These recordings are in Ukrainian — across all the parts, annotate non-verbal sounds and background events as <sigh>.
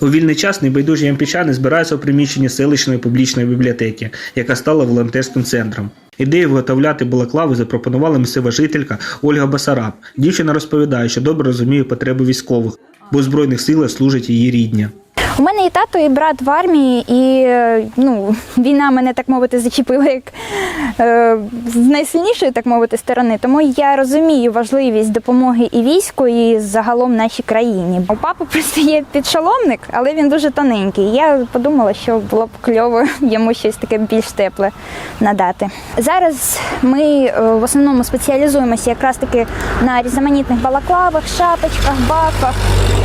У вільний час небайдужі ямпічани збираються у приміщенні селищної публічної бібліотеки, яка стала волонтерським центром. Ідею виготовляти балаклави запропонувала місцева жителька Ольга Басараб. Дівчина розповідає, що добре розуміє потреби військових, бо в збройних силах служить її рідня. У мене і тато, і брат в армії, і е, ну, <laughs> війна мене, так мовити, зачепила як е, з найсильнішої, так мовити, сторони. Тому я розумію важливість допомоги і війську, і загалом нашій країні. У папи просто є підшоломник, але він дуже тоненький. Я подумала, що було б кльово <laughs> йому щось таке більш тепле надати. Зараз ми е, в основному спеціалізуємося якраз таки на різноманітних балаклавах, шапочках, бафах.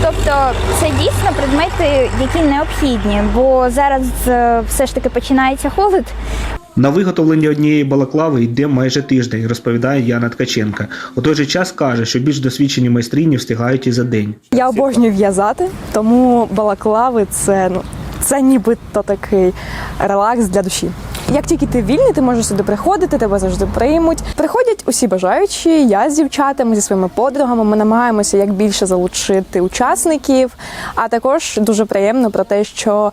Тобто це дійсно предмети, які необхідні, бо зараз е, все ж таки починається холод. На виготовлення однієї балаклави йде майже тиждень, розповідає Яна Ткаченка. У той же час каже, що більш досвідчені майстрині встигають і за день. Я обожнюю в'язати, тому балаклави це ну це нібито такий релакс для душі. Як тільки ти вільний, ти можеш сюди приходити, тебе завжди приймуть. Приходять усі бажаючі. Я з дівчатами, зі своїми подругами. Ми намагаємося як більше залучити учасників. А також дуже приємно про те, що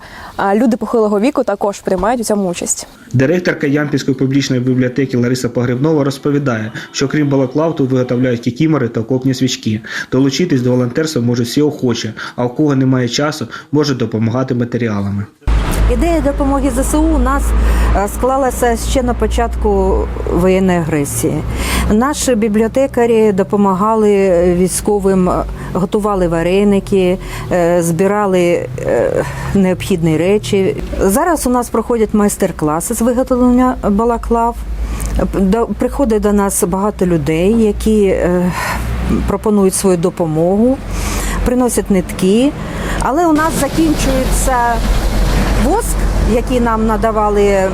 люди похилого віку також приймають у цьому участь. Директорка Ямпільської публічної бібліотеки Лариса Погребнова розповідає, що крім балаклав тут виготовляють кікімори та окопні свічки. Долучитись до волонтерства можуть всі охочі, а у кого немає часу, може допомагати матеріалами. Ідея допомоги ЗСУ у нас е, склалася ще на початку воєнної агресії. Наші бібліотекарі допомагали військовим, е, готували вареники, е, збирали е, необхідні речі. Зараз у нас проходять майстер-класи з виготовлення балаклав. Приходить до нас багато людей, які е, пропонують свою допомогу, приносять нитки, але у нас закінчується воск, який нам надавали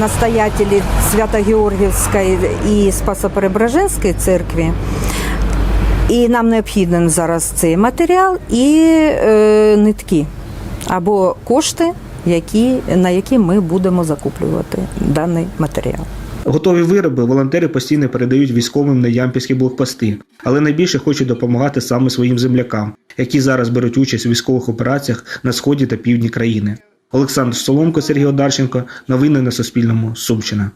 настоятелі Свято-Георгіївської і Спасо-Преображенської церкви. І нам необхіден зараз цей матеріал і е, нитки або кошти, які, на які ми будемо закуплювати даний матеріал. Готові вироби волонтери постійно передають військовим на ямпільські блокпости, але найбільше хочуть допомагати саме своїм землякам, які зараз беруть участь у військових операціях на сході та півдні країни. Олександр Соломко, Сергій Одарченко. Новини на Суспільному. Сумщина.